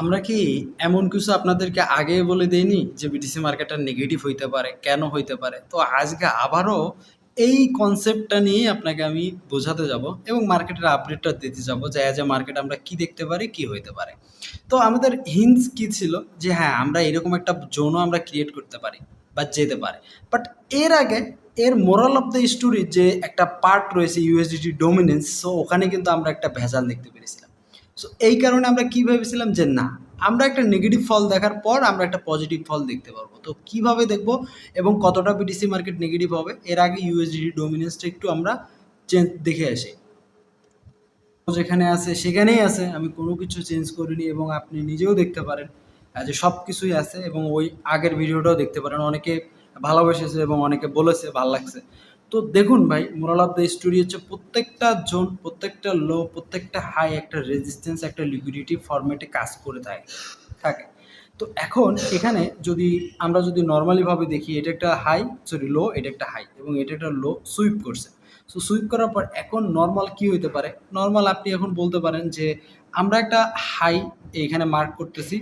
আমরা কি এমন কিছু আপনাদেরকে আগে বলে দেইনি যে বিটিসি মার্কেটটা নেগেটিভ হইতে পারে? কেন হইতে পারে? তো আজকে আবারও এই কনসেপ্টটা নিয়ে আপনাকে আমি বোঝাতে যাব এবং মার্কেটের আপডেটটা দিতে যাব যে অ্যাজ এ মার্কেট আমরা কি দেখতে পারি, কি হইতে পারে। তো আমাদের হিন্স কি ছিল? যে হ্যাঁ আমরা এরকম একটা জোনও আমরা ক্রিয়েট করতে পারি বা যেতে পারে। বাট এর আগে এর মোরাল অফ দ্য স্টোরি যে একটা পার্ট রয়েছে ইউএসডিটি ডোমিনেন্স সো ওখানে কিন্তু আমরা একটা ভেজাল দেখতে পেরেছিলাম। সো এই কারণে আমরা কি ভেবেছিলাম যে না, আমরা একটা নেগেটিভ ফল দেখার পর আমরা একটা পজিটিভ ফল দেখতে পারব। তো কীভাবে দেখব এবং কতটা বিটিসি মার্কেট নেগেটিভ হবে? এর আগে ইউএসডিটি ডোমিনেন্সটা একটু আমরা চেঞ্জ দেখে আসি। যেখানে আছে, সেখানেই আছে। আমি কোনো কিছু চেঞ্জ করিনি এবং আপনি নিজেও দেখতে পারেন যে সব কিছুই আছে এবং ওই আগের ভিডিওটাও দেখতে পারেন। অনেকে ভালোবেসেছে এবং অনেকে বলেছে, ভালো লাগছে। তো দেখুন ভাই মোরাল অফ দ্য স্টোরি হচ্ছে প্রত্যেকটা জোন প্রত্যেকটা লো প্রত্যেকটা হাই একটা রেজিস্ট্যান্স একটা লিকুইডিটি ফরম্যাটে কাজ করে থাকে থাকে। তো এখন এখানে যদি আমরা যদি নর্মালিভাবে দেখি, এটা একটা হাই সরি লো এটা একটা হাই এবং এটা একটা লো সুইপ করছে। সো সুইপ করার পর এখন নর্মাল কি হইতে পারে? নর্মাল আপনি এখন বলতে পারেন যে আমরা একটা হাই এখানে মার্ক করতেছি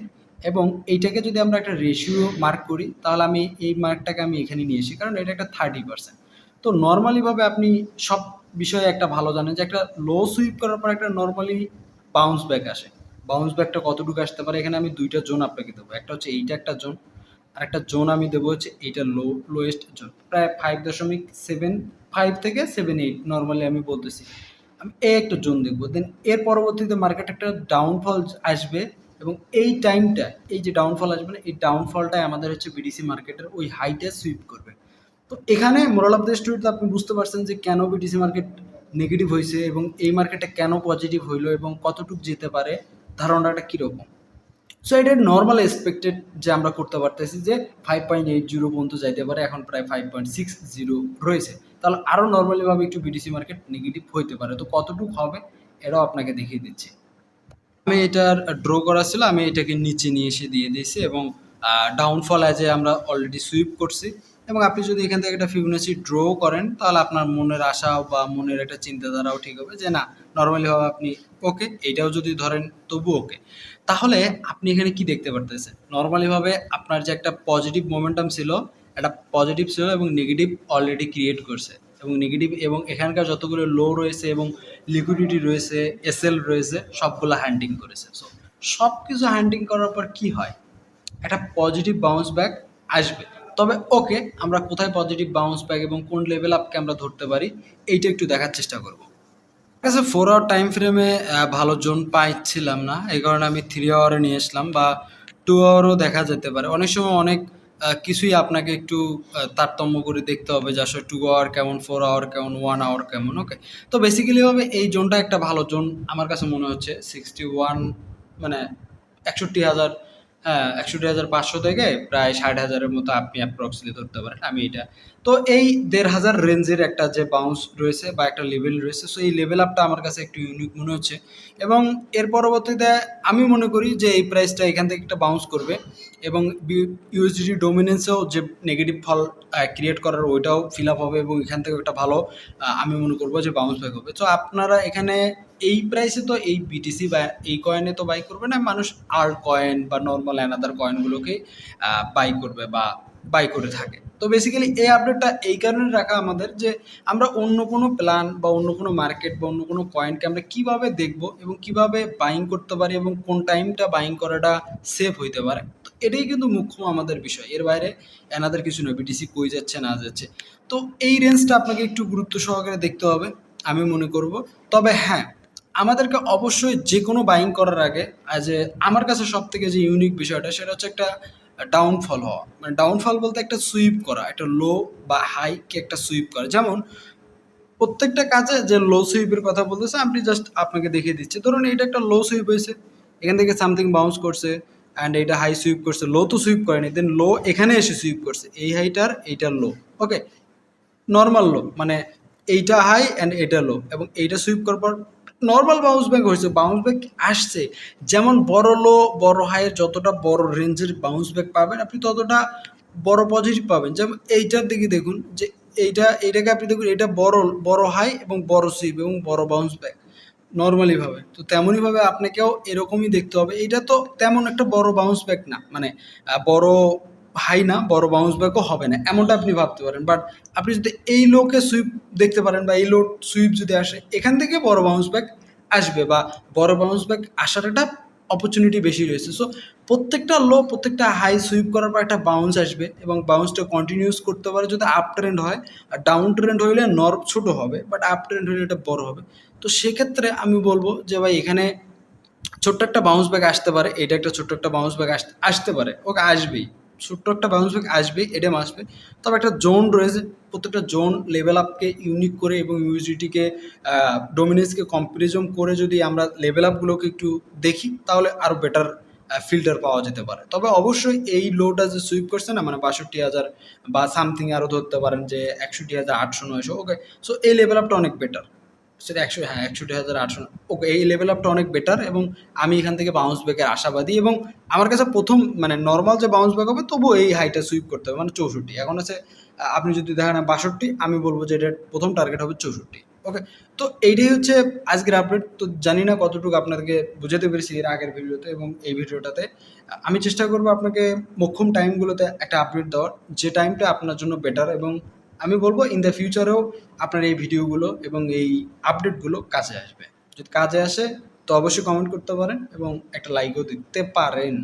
এবং এইটাকে যদি আমরা একটা রেশিও মার্ক করি, তাহলে আমি এই মার্কটাকে আমি এখানে নিয়ে আসি, কারণ এটা একটা থার্টি পার্সেন্ট তো নর্মালিভাবে আপনি সব বিষয়ে একটা ভালো জানেন যে একটা লো সুইপ করার পর একটা নর্মালি বাউন্স ব্যাক আসে। বাউন্স ব্যাকটা কতটুকু আসতে পারে? এখানে আমি দুইটা জোন আপনাকে দেবো। একটা হচ্ছে এইটা একটা জোন আর একটা জোন আমি দেবো হচ্ছে এইটা লো লোয়েস্ট জোন প্রায় ফাইভ দশমিক সেভেন ফাইভ থেকে সেভেন এইট নর্মালি আমি বলতেছি। আমি এই একটা জোন দেখব। দেন এর পরবর্তীতে মার্কেট একটা ডাউনফল আসবে এবং এই টাইমটা এই যে ডাউনফল আসবে না, এই ডাউনফলটাই আমাদের হচ্ছে বিডিসি মার্কেটের ওই হাইটা সুইপ করবে তো এখানে মোরাল অফ দ্য স্টোরিতে আপনি বুঝতে পারছেন যে কেন বিটিসি মার্কেট নেগেটিভ হয়েছে এবং এই মার্কেটটা কেন পজিটিভ হইল এবং কতটুকু যেতে পারে, ধারণাটা কীরকম? সো এটা নর্মাল এক্সপেক্টেড যে আমরা করতে পারতেছি যে ফাইভ পয়েন্ট এইট জিরো পর্যন্ত যাইতে পারে, এখন প্রায় ফাইভ পয়েন্ট সিক্স জিরো রয়েছে। তাহলে আরও নর্মালিভাবে একটু বিটিসি মার্কেট নেগেটিভ হইতে পারে। তো কতটুকু হবে এটাও আপনাকে দেখিয়ে দিচ্ছি। আমি এটার ড্র করা ছিল, আমি এটাকে নিচে নিয়ে এসে দিয়ে দিয়েছি এবং ডাউনফল অ্যাজে আমরা অলরেডি সুইপ করছি। এবং আপনি যদি এখান থেকে একটা ফিবোনাচি ড্র করেন, তাহলে আপনার মনের আশা বা মনের একটা চিন্তাধারাও ঠিক হবে যে না নর্মালি হবে আপনি ওকে এইটাও যদি ধরেন তবু ওকে তাহলে আপনি এখানে কি দেখতে পারতেছেন? নর্মালিভাবে আপনার যে একটা পজিটিভ মোমেন্টাম ছিল, একটা পজিটিভ ছিল এবং নেগেটিভ অলরেডি ক্রিয়েট করছে। এবং নেগেটিভ এবং এখানকার যতগুলো লো রয়েছে এবং লিকুইডিটি রয়েছে এসএল রয়েছে, সবগুলো হ্যান্ডিং করেছে। সো সব কিছু হ্যান্ডিং করার পর কি হয়? একটা পজিটিভ বাউন্স ব্যাক আসবে। তবে ওকে আমরা কোথায় পজিটিভ বাউন্স ব্যাক এবং কোন লেভেল আপকে আমরা ধরতে পারি, এইটা একটু দেখার চেষ্টা করব। কাছে ফোর আওয়ার টাইম ফ্রেমে ভালো জোন পাইছিলাম না, এই কারণে আমি থ্রি আওয়ারে নিয়ে আসলাম বা টু আওয়ারও দেখা যেতে পারে। অনেক সময় অনেক কিছুই আপনাকে একটু তারতম্য করে দেখতে হবে যে আসলে টু আওয়ার কেমন ফোর আওয়ার কেমন ওয়ান আওয়ার কেমন ওকে তো বেসিক্যালি হবে এই জোনটা একটা ভালো জোন আমার কাছে মনে হচ্ছে সিক্সটি ওয়ান মানে একষট্টি হাজার হ্যাঁ একষট্টি হাজার পাঁচশো থেকে প্রায় ষাট হাজারের মতো আপনি অ্যাপ্রক্সলি ধরতে পারেন, আমি এটা। তো এই দেড় হাজার রেঞ্জের একটা যে বাউন্স রয়েছে বা একটা লেভেল রয়েছে সো এই লেভেল আপটা আমার কাছে একটু ইউনিক মনে হচ্ছে। এবং এর পরবর্তীতে আমি মনে করি যে এই প্রাইসটা এখান থেকে একটা বাউন্স করবে এবং ইউএসডিটি ডোমিনেন্সেও যে নেগেটিভ ফল ক্রিয়েট করার ওইটাও ফিল আপ হবে এবং এখান থেকে একটা ভালো আমি মনে করব যে বাউন্স ব্যাক হবে। তো আপনারা এখানে এই প্রাইসে তো এই বিটিসি বা এই কয়েনে তো বাই করবে না, মানুষ আর কয়েন বা নর্মাল অ্যানাদার কয়েনগুলোকে বাই করবে বা বাই করে থাকে। তো বেসিক্যালি এই আপডেটটা এই কারণে রাখা আমাদের যে আমরা অন্য কোনো প্ল্যান বা অন্য কোনো মার্কেট বা অন্য কোনো কয়েনকে আমরা কীভাবে দেখব এবং কীভাবে বাইং করতে পারি এবং কোন টাইমটা বাইং করাটা সেফ হইতে পারে, তো এটাই কিন্তু মুখ্য আমাদের বিষয়। এর বাইরে এনাদের কিছু নয় বিটিসি কই যাচ্ছে, না যাচ্ছে। তো এই রেঞ্জটা আপনাকে একটু গুরুত্ব সহকারে দেখতে হবে, আমি মনে করব। তবে হ্যাঁ আমাদেরকে অবশ্যই যে কোনো বাইং করার আগে এ আমার কাছে সব থেকে যে ইউনিক বিষয়টা, সেটা হচ্ছে একটা ডাউনফল হওয়া। মানে ডাউনফল বলতে একটা সুইপ করা, একটা লো বা হাইকে একটা সুইপ করা। যেমন, প্রত্যেকটা কাজে যে লো সুইপের কথা বলতেছে, আপনি জাস্ট আপনাকে দেখিয়ে দিচ্ছি। ধরুন এটা একটা লো সুইপ হয়েছে, এখান থেকে সামথিং বাউন্স করছে অ্যান্ড এটা হাই সুইপ করছে লো তো সুইপ করেনি দেন লো এখানে এসে সুইপ করছে। এই হাইটার এইটার লো ওকে নর্মাল লো মানে এইটা হাই অ্যান্ড এটা লো এবং এইটা সুইপ করার পর নর্মাল বাউন্স ব্যাক হয়েছে বাউন্স ব্যাক আসছে। যেমন বড় লো বড় হাইয়ের যতটা বড় রেঞ্জের বাউন্স ব্যাক পাবেন, আপনি ততটা বড় পজিটিভ পাবেন। যেমন এইটার দিকে দেখুন, যে এইটা, এইটাকে আপনি দেখুন, এটা বড় বড় হাই এবং বড় সুইপ এবং বড় বাউন্স ব্যাক নর্মালিভাবে তো তেমনইভাবে আপনাকেও এরকমই দেখতে হবে। এটা তো তেমন একটা বড় বাউন্স ব্যাক না মানে বড় হাই না, বড় বাউন্স ব্যাকও হবে না, এমনটা আপনি ভাবতে পারেন। বাট আপনি যদি এই লোকে সুইপ দেখতে পারেন বা এই লো সুইপ যদি আসে, এখান থেকে বড় বাউন্স ব্যাক আসবে বা বড় বাউন্স ব্যাক আসার একটা অপরচুনিটি বেশি রয়েছে। সো প্রত্যেকটা লো প্রত্যেকটা হাই সুইপ করার পর একটা বাউন্স আসবে এবং বাউন্সটা কন্টিনিউস করতে পারে যদি আপ ট্রেন্ড হয়। আর ডাউন ট্রেন্ড হইলে নর্ভ ছোট হবে বাট আপ ট্রেন্ড হইলে এটা বড় হবে। তো সেক্ষেত্রে আমি বলব যে ভাই, এখানে ছোট্ট একটা বাউন্স ব্যাক আসতে পারে, এটা একটা ছোট্ট একটা বাউন্স ব্যাক আসতে পারে, ওকে আসবেই। ছোট্ট একটা বাউন্স ব্যাক আসবেই এডেম আসবে তবে একটা জোন রয়েছে, প্রত্যেকটা জোন লেভেল আপকে ইউনিক করে এবং ইউজিটিকে ডোমিনেন্সকে কম্পারিজম করে যদি আমরা লেভেল আপগুলোকে একটু দেখি, তাহলে আরও বেটার ফিল্টার পাওয়া যেতে পারে। তবে অবশ্যই এই লোটা যে সুইপ করছে না মানে বাষট্টি হাজার বা সামথিং আরও ধরতে পারেন যে একষট্টি হাজার আটশো নয়শো ওকে সো এই লেভেল আপটা অনেক বেটার সেটা একশো হ্যাঁ একষট্টি হাজার, আটশো, ওকে, এই লেভেল আপটা অনেক বেটার এবং আমি এখান থেকে বাউন্স ব্যাকের আশাবাদী এবং আমার কাছে প্রথম মানে নর্মাল যে বাউন্স ব্যাক হবে তবুও এই হাইটা সুইপ করতে হবে মানে চৌষট্টি। এখন আছে আপনি যদি দেখেন বাষট্টি, আমি বলব যে এটার প্রথম টার্গেট হবে চৌষট্টি ওকে তো এইটাই হচ্ছে আজকের আপডেট তো জানি না কতটুকু আপনাদেরকে বুঝাতে পেরেছি এর আগের ভিডিওতে এবং এই ভিডিওটাতে। আমি চেষ্টা করব আপনাকে মোক্ষম টাইমগুলোতে একটা আপডেট দেওয়ার, যে টাইমটা আপনার জন্য বেটার এবং আমি বলব ইন দ্য ফিউচারেও আপনার এই ভিডিওগুলো এবং এই আপডেটগুলো কাজে আসবে। যদি কাজে আসে, তো অবশ্যই কমেন্ট করতে পারেন এবং একটা লাইকও দিতে পারেন।